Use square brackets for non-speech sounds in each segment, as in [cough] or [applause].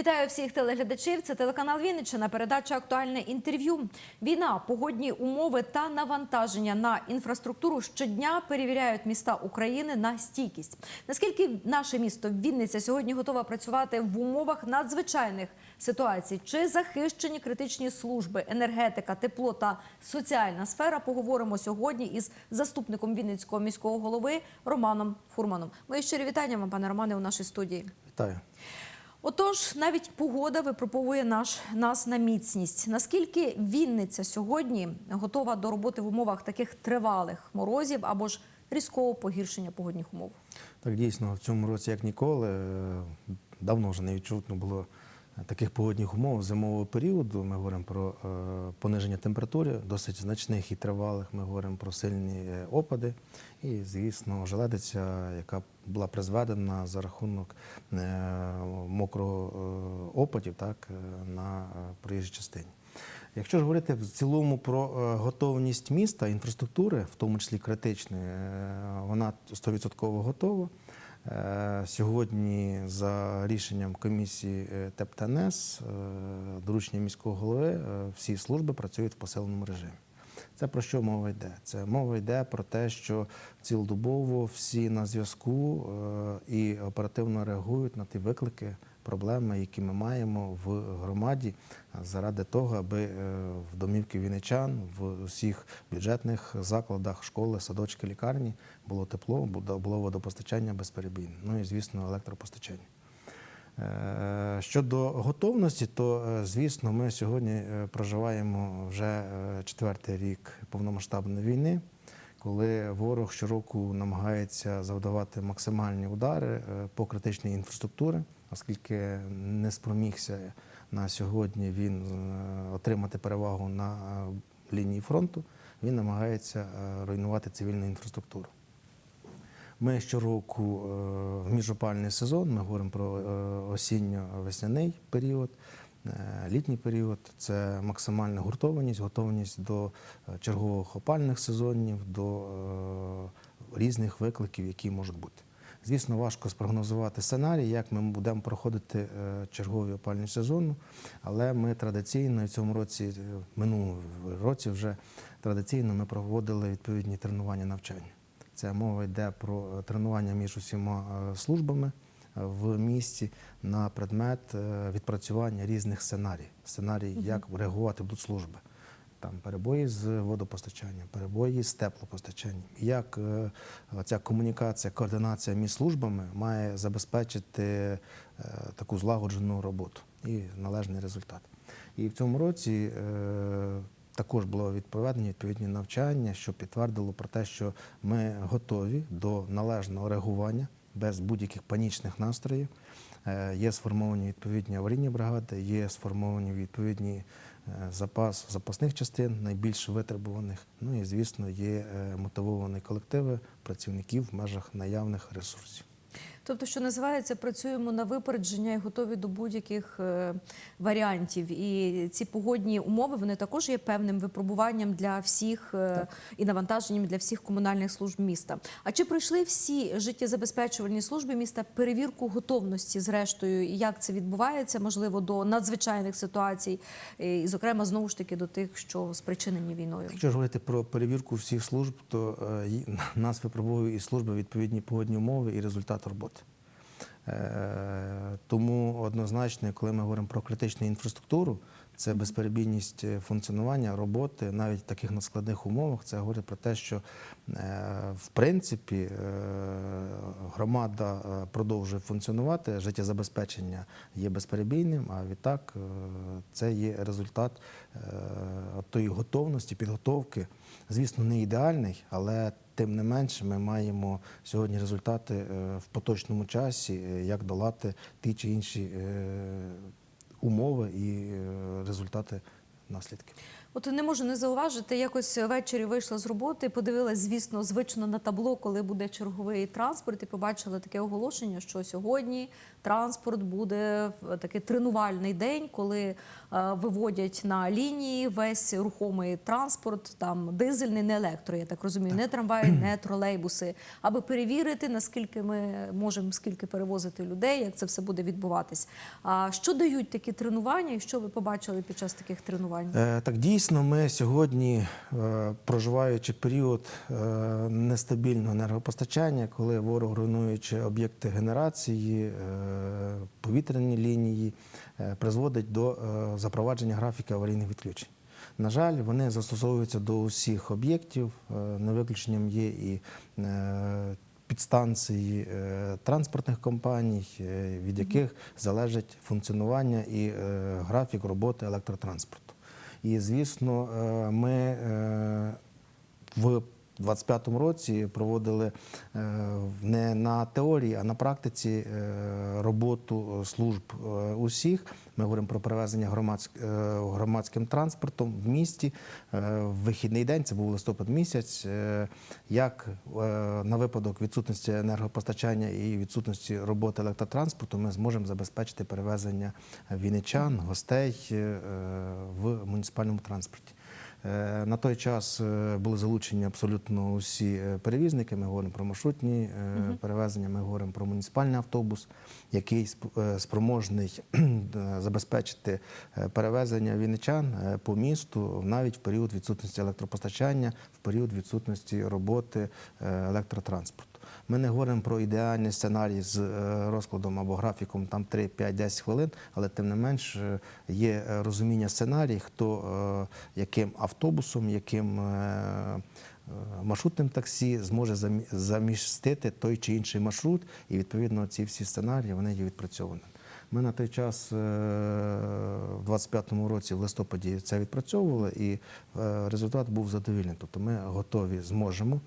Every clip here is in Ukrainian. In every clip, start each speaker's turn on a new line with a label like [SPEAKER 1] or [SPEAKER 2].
[SPEAKER 1] Вітаю всіх телеглядачів. Це телеканал Вінниччина. Передача актуальне інтерв'ю. Війна, погодні умови та навантаження на інфраструктуру щодня перевіряють міста України на стійкість. Наскільки наше місто Вінниця сьогодні готова працювати в умовах надзвичайних ситуацій? Чи захищені критичні служби, енергетика, тепло та соціальна сфера? Поговоримо сьогодні із заступником Вінницького міського голови Романом Фурманом. Мої щирі вітання вам, пане Романе, у нашій студії.
[SPEAKER 2] Вітаю.
[SPEAKER 1] Отож, навіть погода випробовує наш нас на міцність. Наскільки Вінниця сьогодні готова до роботи в умовах таких тривалих морозів або ж різкого погіршення погодних умов?
[SPEAKER 2] Так дійсно в цьому році, як ніколи, е, давно вже не відчутно було таких погодних умов зимового періоду. Ми говоримо про е, пониження температури, досить значних і тривалих. Ми говоримо про сильні е, опади. І, звісно, желедиця, яка була призведена за рахунок е, мокрого е, опадів так, е, на проїжджій частині. Якщо ж говорити в цілому про готовність міста, інфраструктури, в тому числі критичної, вона 100% готова. Сьогодні за рішенням комісії ТЕП-ТНС, доручення міського голови, всі служби працюють в посиленому режимі. Це про що мова йде? Це мова йде про те, що цілодобово всі на зв'язку е, і оперативно реагують на ті виклики, проблеми, які ми маємо в громаді, заради того, аби е, в домівки вінничан, в усіх бюджетних закладах, школи, садочки, лікарні було тепло, було водопостачання безперебійне. Ну і звісно, електропостачання. Е, Щодо готовності, то е, звісно, ми сьогодні е, проживаємо вже четвертий рік повномасштабної війни, коли ворог щороку намагається завдавати максимальні удари по критичній інфраструктурі, оскільки не спромігся на сьогодні він отримати перевагу на лінії фронту, він намагається руйнувати цивільну інфраструктуру. Ми щороку е, в міжопальний сезон, ми говоримо про е, осінньо-весняний період, е, літній період це максимальна гуртованість, готовність до чергових опальних сезонів, до різних викликів, які можуть бути. Звісно, важко спрогнозувати сценарій, як ми будемо проходити чергові опальні сезону, але ми традиційно в цьому році, в минулому році вже традиційно ми проводили відповідні тренування навчання. Це мова йде про е, тренування між усіма е, службами е, в місті на предмет відпрацювання різних сценарій. Сценарій, як реагувати будуть служби. Там перебої з водопостачанням, перебої з теплопостачанням. Як ця комунікація, координація між службами має забезпечити таку злагоджену роботу і належний результат. І в цьому році також було відповідні відповідні навчання, що підтвердило про те, що ми готові до належного реагування без будь-яких панічних настроїв. Е, Є сформовані відповідні аварійні бригади, є сформовані відповідні е, запас запасних частин, найбільш витребуваних. Ну і звісно, є е, мотивовані колективи працівників в межах наявних ресурсів.
[SPEAKER 1] Тобто, що називається, працюємо на випередження і готові до будь-яких е, варіантів. І ці погодні умови вони також є певним випробуванням для всіх е, і навантаженням для всіх комунальних служб міста. А чи пройшли всі життєзабезпечувальні служби міста перевірку готовності, зрештою, і як це відбувається, можливо, до надзвичайних ситуацій, і, зокрема, знову ж таки до тих, що спричинені війною?
[SPEAKER 2] Якщо ж говорити про перевірку всіх служб, то е, нас випробовують і служби відповідні погодні умови і результат роботи. Е, Тому однозначно, коли ми говоримо про критичну інфраструктуру, це безперебійність е, функціонування роботи навіть в таких надскладних умовах. Це говорить про те, що е, в принципі громада продовжує функціонувати, життєзабезпечення є безперебійним, а відтак це є результат тої готовності, підготовки. Звісно, не ідеальний, але тим не менше ми маємо сьогодні результати е, в поточному часі, е, як долати ті чи інші е, умови і результати наслідків.
[SPEAKER 1] От не можу не зауважити, якось ввечері вийшла з роботи, подивилась, звісно, звично на табло, коли буде черговий транспорт, і побачила таке оголошення, що сьогодні транспорт буде в такий тренувальний день, коли е, виводять на лінії весь рухомий транспорт, там дизельний, не електро, я так розумію, не трамваї, не тролейбуси, аби перевірити, наскільки ми можемо скільки перевозити людей, як це все буде відбуватись. А що дають такі тренування, і що ви побачили під час таких тренувань?
[SPEAKER 2] Е, Так дійсно, ми сьогодні, е, проживаючи період е, нестабільного енергопостачання, коли ворог руйнуючи об'єкти генерації, повітряні лінії, призводить до запровадження графіки аварійних відключень. На жаль, вони застосовуються до усіх об'єктів. Не виключенням є і підстанції транспортних компаній, від яких залежить функціонування і графік роботи електротранспорту. І звісно, е, ми е, в 25-му році проводили е, не на теорії, а на практиці роботу служб усіх. Ми говоримо про перевезення громадськ, е, громадським транспортом в місті е, в вихідний день, це був листопад місяць. е, Як на випадок відсутності енергопостачання і відсутності роботи електротранспорту, ми зможемо забезпечити перевезення вінничан, гостей в муніципальному транспорті. Е, На той час е, були залучені абсолютно усі е, перевізники. Ми говоримо про маршрутні угу. перевезення, ми говоримо про муніципальний автобус, який спроможний [clears throat] забезпечити перевезення вінничан по місту навіть в період відсутності електропостачання, в період відсутності роботи електротранспорту. Ми не говоримо про ідеальний сценарій з е, розкладом або графіком там 3, 5, 10 хвилин, але тим не менш е, є е, розуміння сценарій, хто яким автобусом, яким маршрутним таксі зможе замістити той чи інший маршрут, і відповідно ці всі сценарії вони є відпрацьовані. Ми на той час в 25-му році, в листопаді, це відпрацьовували, і результат був задовільний. Тобто ми готові зможемо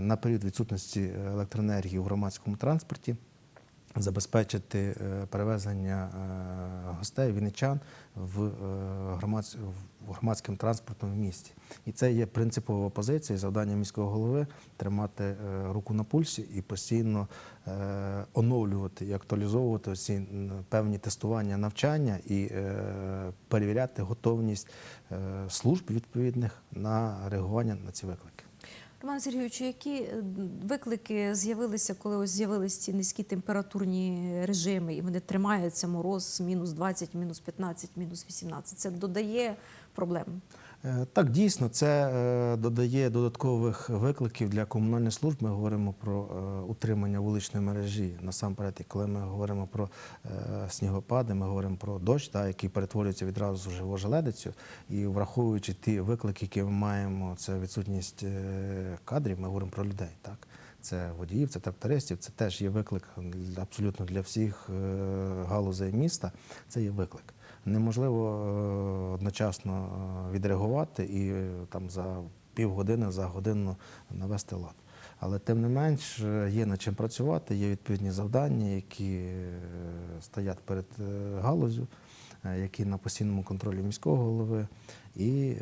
[SPEAKER 2] на період відсутності електроенергії у громадському транспорті забезпечити е, перевезення е, гостей, вінничан в е, громадським транспортом в місті. І це є принципова позиція, завдання міського голови тримати е, руку на пульсі і постійно е, оновлювати і актуалізовувати м, певні тестування, навчання і е, перевіряти готовність е, служб відповідних на реагування на ці виклики.
[SPEAKER 1] Роман Сергійович, які е, виклики з'явилися, коли ось з'явилися ці низькі температурні режими, і вони тримаються мороз мінус 20, мінус 15, мінус 18? Це додає проблем?
[SPEAKER 2] Е, Так, дійсно, це е, додає додаткових викликів для комунальних служб. Ми говоримо про е, утримання вуличної мережі. Насамперед, і коли ми говоримо про снігопади, ми говоримо про дощ, та, який перетворюється відразу в ожеледицю. І враховуючи ті виклики, які ми маємо, це відсутність кадрів, ми говоримо про людей. Так? Це водіїв, це трактористів, це теж є виклик абсолютно для всіх галузей міста. Це є виклик. Неможливо е, одночасно е, відреагувати і е, там за півгодини, за годину навести лад. Але тим не менш є над чим працювати, є відповідні завдання, які стоять перед галузю, які на постійному контролі міського голови, і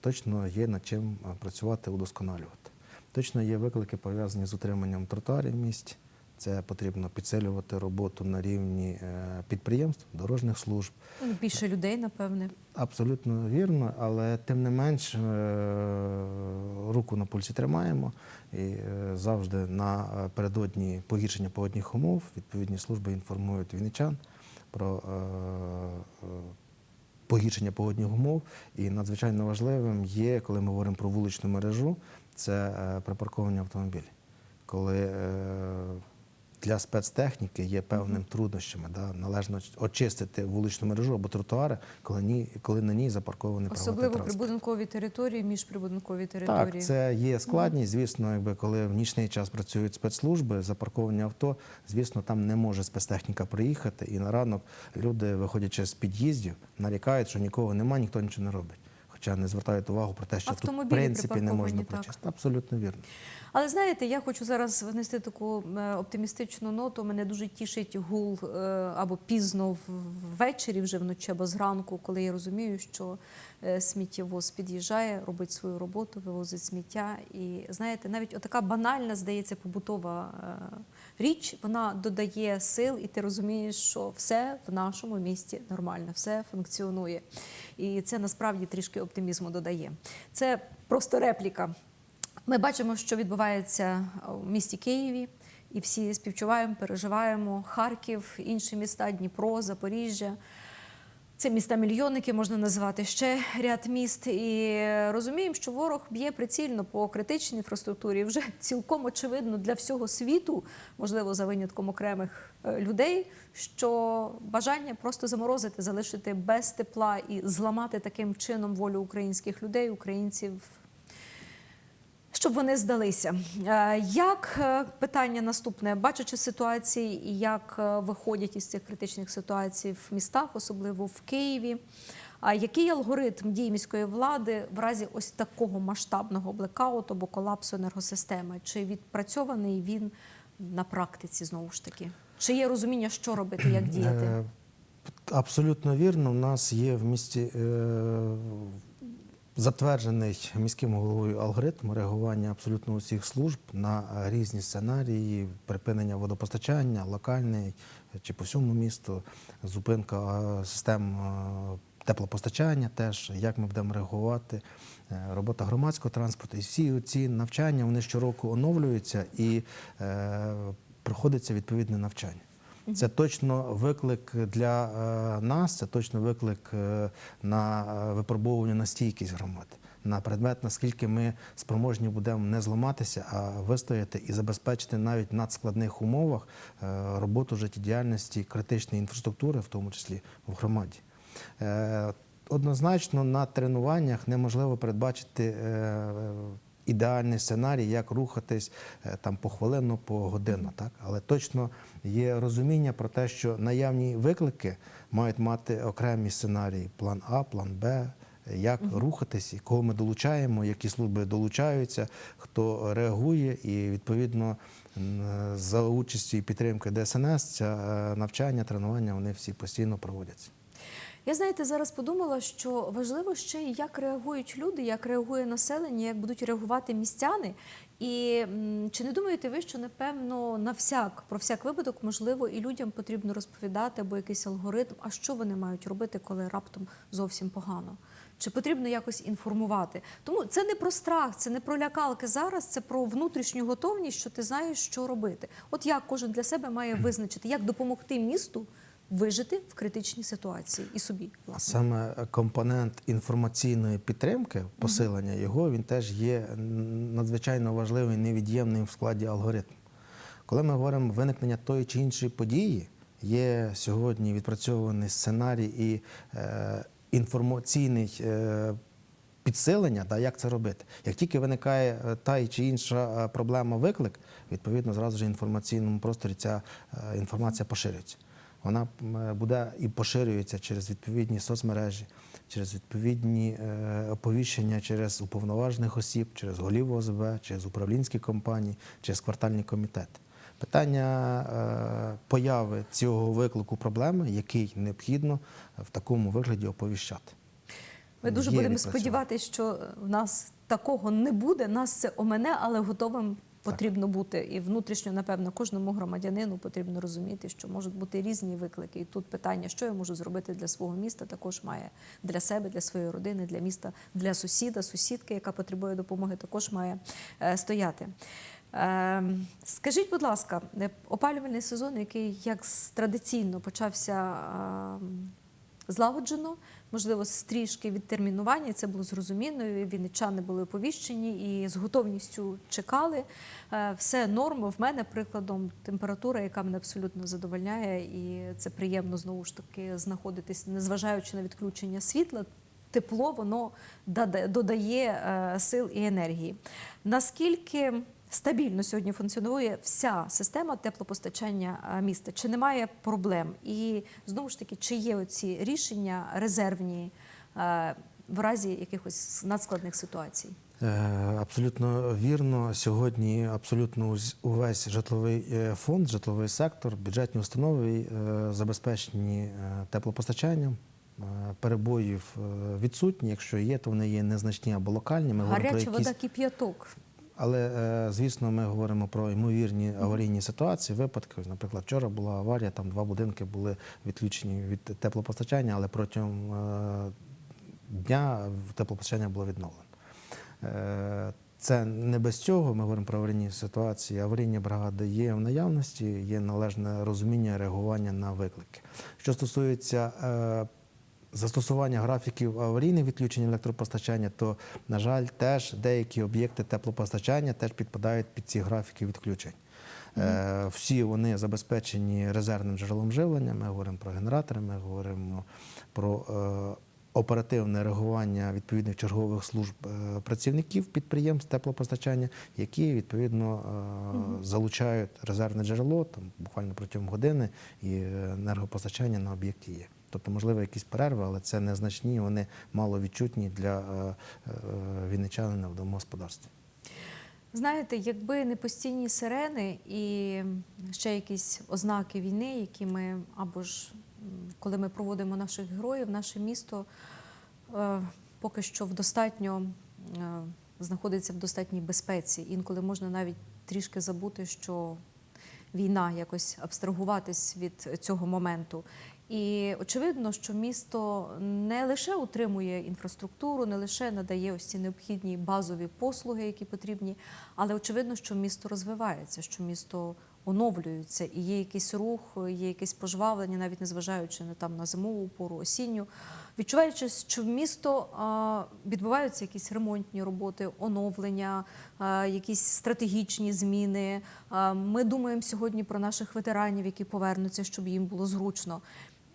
[SPEAKER 2] точно є над чим працювати, удосконалювати. Точно є виклики пов'язані з утриманням тротуарів в місті. Це потрібно підсилювати роботу на рівні е, підприємств, дорожніх служб.
[SPEAKER 1] Ну, Більше людей, напевне.
[SPEAKER 2] Абсолютно вірно, але тим не менш е, руку на пульсі тримаємо і е, завжди напередодні погіршення погодних умов відповідні служби інформують вінничан про погіршення погодних умов. І надзвичайно важливим є, коли ми говоримо про вуличну мережу, це е, припарковані автомобілі. Коли для спецтехніки є певним труднощами, да, належно очистити вуличну мережу або тротуари, коли, ні, коли на ній запаркований
[SPEAKER 1] Особливо прибудинкові території, міжприбудинкові території.
[SPEAKER 2] Так, це є складність. Звісно, якби коли в нічний час працюють спецслужби, запарковані авто, звісно, там не може спецтехніка приїхати. І на ранок люди, виходячи з під'їздів, нарікають, що нікого немає, ніхто нічого не робить. Хоча не звертають увагу про те, що тут в принципі не можна прочистити. Абсолютно вірно.
[SPEAKER 1] Але знаєте, я хочу зараз внести таку е, оптимістичну ноту. Мене дуже тішить гул е, або пізно ввечері, вже вночі або зранку, коли я розумію, що сміттєвоз під'їжджає, робить свою роботу, вивозить сміття. І знаєте, навіть отака банальна, здається, побутова е, річ, вона додає сил, і ти розумієш, що все в нашому місті нормально, все функціонує. І це насправді трішки оптимізму додає. Це просто репліка. Ми бачимо, що відбувається у місті Києві, і всі співчуваємо, переживаємо Харків, інші міста, Дніпро, Запоріжжя. Це міста мільйонники можна назвати ще ряд міст. І розуміємо, що ворог б'є прицільно по критичній інфраструктурі. Вже цілком очевидно для всього світу, можливо, за винятком окремих е, людей, що бажання просто заморозити, залишити без тепла і зламати таким чином волю українських людей, українців щоб вони здалися. Е, Як е, питання наступне, бачачи ситуації, і як е, виходять із цих критичних ситуацій в містах, особливо в Києві. А який алгоритм дій міської влади в разі ось такого масштабного блекауту або колапсу енергосистеми? Чи відпрацьований він на практиці знову ж таки? Чи є розуміння, що робити, як діяти?
[SPEAKER 2] Абсолютно вірно. У нас є в місті затверджений міським головою алгоритм реагування абсолютно усіх служб на різні сценарії, припинення водопостачання, локальний чи по всьому місту, зупинка е, систем е, теплопостачання, теж як ми будемо реагувати, е, робота громадського транспорту. І всі ці навчання вони щороку оновлюються і проходиться відповідне навчання. Це точно виклик для е, нас, це точно виклик е, на е, випробовування на стійкість громад, на предмет, наскільки ми спроможні будемо не зламатися, а вистояти і забезпечити навіть в надскладних умовах роботу життєдіяльності критичної інфраструктури, в тому числі в громаді. Однозначно на тренуваннях неможливо передбачити ідеальний сценарій, як рухатись е, там по хвилину, по годину. Так? Але точно є розуміння про те, що наявні виклики мають мати окремі сценарії: план А, план Б. Як рухатись, кого ми долучаємо, які служби долучаються, хто реагує, і відповідно за участю і підтримкою ДСНС ця е, навчання, тренування вони всі постійно проводяться.
[SPEAKER 1] Я знаєте, зараз подумала, що важливо ще й як реагують люди, як реагує населення, як будуть реагувати містяни. І чи не думаєте ви, що напевно на всяк про всяк випадок, можливо, і людям потрібно розповідати або якийсь алгоритм, а що вони мають робити, коли раптом зовсім погано? Чи потрібно якось інформувати? Тому це не про страх, це не про лякалки зараз, це про внутрішню готовність, що ти знаєш, що робити. От як кожен для себе має визначити, як допомогти місту вижити в критичній ситуації і собі. Власне.
[SPEAKER 2] саме компонент інформаційної підтримки, посилення його, він теж є надзвичайно важливий, невід'ємним в складі алгоритму. Коли ми говоримо виникнення тої чи іншої події, є сьогодні відпрацьований сценарій і е, інформаційний е, підсилення, да, як це робити. Як тільки виникає е, та чи інша е, проблема, виклик, відповідно, зразу ж в інформаційному просторі ця е, інформація поширюється. Вона е, буде і поширюється через відповідні соцмережі, через відповідні е, оповіщення, через уповноважених осіб, через голів ОСБ, через управлінські компанії, через квартальні комітети. Питання е, появи цього виклику проблеми, який необхідно в такому вигляді оповіщати.
[SPEAKER 1] Ми дуже
[SPEAKER 2] Є
[SPEAKER 1] будемо сподіватися, що в нас такого не буде. Нас це омене, але готовим потрібно бути. І внутрішньо, напевно, кожному громадянину потрібно розуміти, що можуть бути різні виклики. І тут питання, що я можу зробити для свого міста, також має для себе, для своєї родини, для міста, для сусіда, сусідки, яка потребує допомоги, також має е, стояти. Е, Скажіть, будь ласка, е, опалювальний сезон, який як традиційно почався е, злагоджено, можливо, з трішки відтермінування, це було зрозуміло. Вінничани були оповіщені і з готовністю чекали. Е, Все норм. В мене прикладом температура, яка мене абсолютно задовольняє, і це приємно знову ж таки знаходитись, незважаючи на відключення світла. Тепло воно додає е, сил і енергії. Наскільки стабільно сьогодні функціонує вся система теплопостачання е, міста? Чи немає проблем? І знову ж таки, чи є оці рішення резервні е, в разі якихось надскладних ситуацій?
[SPEAKER 2] Е, Абсолютно вірно. Сьогодні абсолютно увесь житловий фонд, житловий сектор, бюджетні установи забезпечені теплопостачанням перебоїв відсутні. Якщо є, то вони є незначні або локальні. Ми
[SPEAKER 1] Гаряча вода кип'яток.
[SPEAKER 2] Але е, звісно, ми говоримо про ймовірні аварійні ситуації, випадки. Наприклад, вчора була аварія, там два будинки були відключені від теплопостачання, але протягом е, дня теплопостачання було відновлено. Е, Це не без цього. Ми говоримо про аварійні ситуації. Аварійні бригади є в наявності, є належне розуміння реагування на виклики. Що стосується застосування графіків аварійних відключень електропостачання, то, на жаль, теж деякі об'єкти теплопостачання теж підпадають під ці графіки відключень. Е, Всі вони забезпечені резервним джерелом живлення. Ми говоримо про генератори, ми говоримо про е, оперативне реагування відповідних чергових служб е, працівників підприємств теплопостачання, які відповідно залучають резервне джерело там буквально протягом години, і енергопостачання на об'єкті є. Тобто, можливо, якісь перерви, але це незначні, вони мало відчутні для е, е, вінничанина в домогосподарстві.
[SPEAKER 1] Знаєте, якби не постійні сирени і ще якісь ознаки війни, які ми або ж коли ми проводимо наших героїв, наше місто е, поки що в достатньо знаходиться в достатній безпеці. Інколи можна навіть трішки забути, що війна, якось абстрагуватись від цього моменту. І очевидно, що місто не лише утримує інфраструктуру, не лише надає ось ці необхідні базові послуги, які потрібні, але очевидно, що місто розвивається, що місто оновлюється, і є якийсь рух, є якесь пожвавлення, навіть незважаючи на там на зимову пору, осінню. Відчуваючи, що в місто відбуваються якісь ремонтні роботи, оновлення, якісь стратегічні зміни. Ми думаємо сьогодні про наших ветеранів, які повернуться, щоб їм було зручно.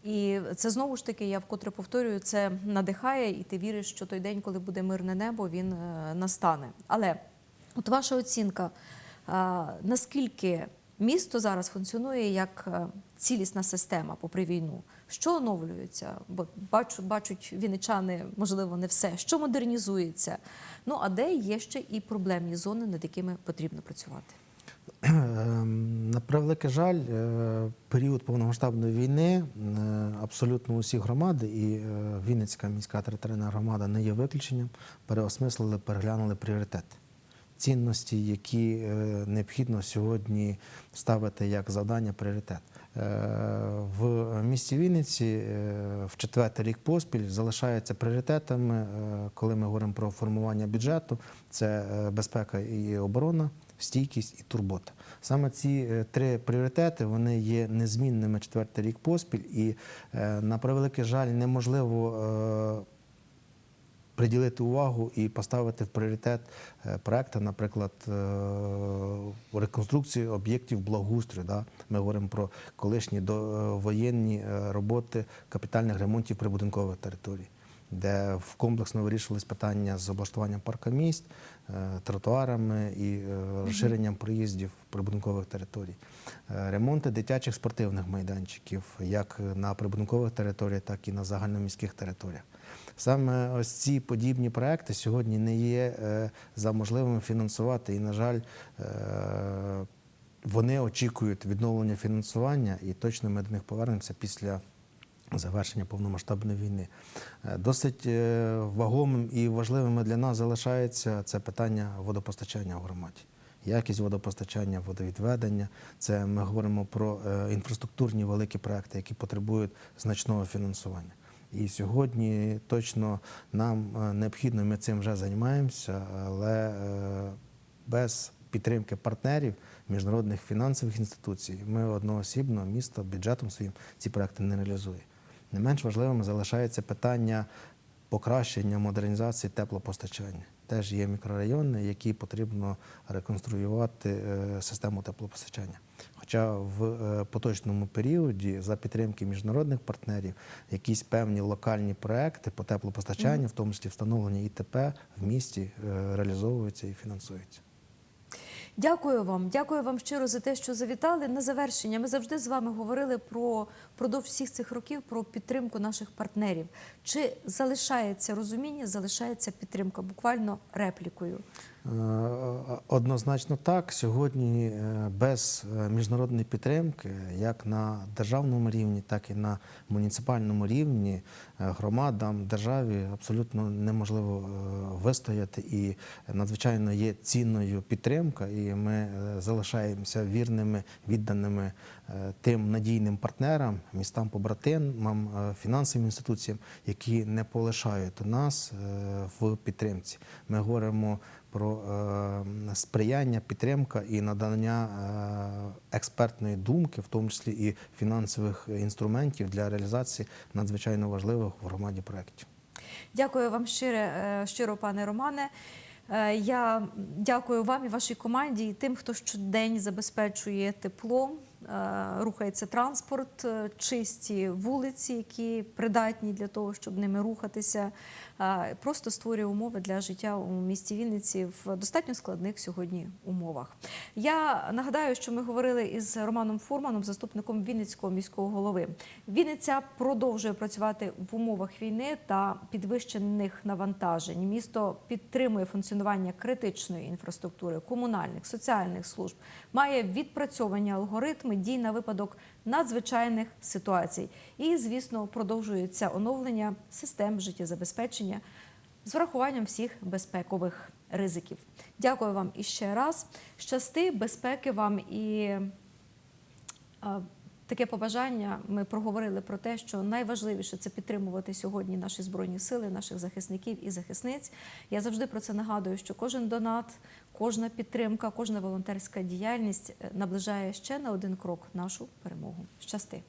[SPEAKER 1] І це знову ж таки, я вкотре повторюю, це надихає, і ти віриш, що той день, коли буде мирне небо, він е, настане. Але от ваша оцінка, наскільки місто зараз функціонує як е, цілісна система попри війну? Що оновлюється? Бо бачу, бачать вінничани, можливо, не все, що модернізується. Ну а де є ще і проблемні зони, над якими потрібно працювати?
[SPEAKER 2] Ем, На превеликий жаль, е, період повномасштабної війни е, абсолютно усі громади, і е, Вінницька міська територіальна громада не є виключенням, переосмислили, переглянули пріоритети. Цінності, які необхідно сьогодні ставити як завдання пріоритет. Е, В місті Вінниці е, в четвертий рік поспіль залишаються пріоритетами, е, коли ми говоримо про формування бюджету, це безпека і оборона, стійкість і турбота. Саме ці три пріоритети вони є незмінними четвертий рік поспіль, і на превеликий жаль, неможливо. Приділити увагу і поставити в пріоритет е, проекти, наприклад, е, реконструкції об'єктів благоустрою. Да? Ми говоримо про колишні довоєнні е, роботи капітальних ремонтів прибудинкових територій, де в комплексно вирішувались питання з облаштуванням паркомісць, е, тротуарами і е, розширенням проїздів прибудинкових територій, Е, ремонти дитячих спортивних майданчиків, як на прибудинкових територіях, так і на загальноміських територіях. Саме ось ці подібні проекти сьогодні не є за можливим фінансувати, і, на жаль, вони очікують відновлення фінансування, і точно ми до них повернемося після завершення повномасштабної війни. Е, Досить е, вагомим і важливим для нас залишається це питання водопостачання в громаді. Якість водопостачання, водовідведення. Це ми говоримо про е, інфраструктурні великі проекти, які потребують значного фінансування. І сьогодні точно нам необхідно, ми цим вже займаємося, але без підтримки партнерів, міжнародних фінансових інституцій, ми одноосібно місто бюджетом своїм ці проекти не реалізує. Не менш важливим залишається питання покращення модернізації теплопостачання. Теж є мікрорайони, які потрібно реконструювати е, систему теплопостачання. Хоча в е, поточному періоді за підтримки міжнародних партнерів якісь певні локальні проекти по теплопостачанню, в тому числі встановлення ІТП в місті, е, реалізовуються і фінансуються.
[SPEAKER 1] Дякую вам, дякую вам щиро за те, що завітали. На завершення ми завжди з вами говорили про продовж всіх цих років про підтримку наших партнерів. Чи залишається розуміння, залишається підтримка? Буквально реплікою.
[SPEAKER 2] Е, Однозначно так. Сьогодні е, без е, міжнародної підтримки, як на державному рівні, так і на муніципальному рівні, громадам, державі абсолютно неможливо вистояти. І надзвичайно є цінною підтримка, і ми залишаємося вірними, відданими тим надійним партнерам, містам побратимам, фінансовим інституціям, які не полишають нас в підтримці. Ми говоримо про е, сприяння, підтримка і надання е, експертної думки, в тому числі і фінансових інструментів для реалізації надзвичайно важливих в громаді проєктів.
[SPEAKER 1] Дякую вам щиро, е, щиро пане Романе. Я дякую вам і вашій команді, і тим, хто щодень забезпечує тепло, е, рухається транспорт, е, чисті вулиці, які придатні для того, щоб ними рухатися. е, Просто створює умови для життя у місті Вінниці в достатньо складних сьогодні умовах. Я нагадаю, що ми говорили із Романом Фурманом, заступником Вінницького міського голови. Вінниця продовжує працювати в умовах війни та підвищених навантажень. Місто підтримує функціонування критичної інфраструктури, комунальних, соціальних служб, має відпрацьовані алгоритми дій на випадок надзвичайних ситуацій. І, звісно, продовжується оновлення систем життєзабезпечення з врахуванням всіх безпекових ризиків. Дякую вам іще раз. Щасти, безпеки вам і таке побажання. Ми проговорили про те, що найважливіше це підтримувати сьогодні наші збройні сили, наших захисників і захисниць. Я завжди про це нагадую, що кожен донат, кожна підтримка, кожна волонтерська діяльність е, наближає ще на один крок нашу перемогу. Щасти!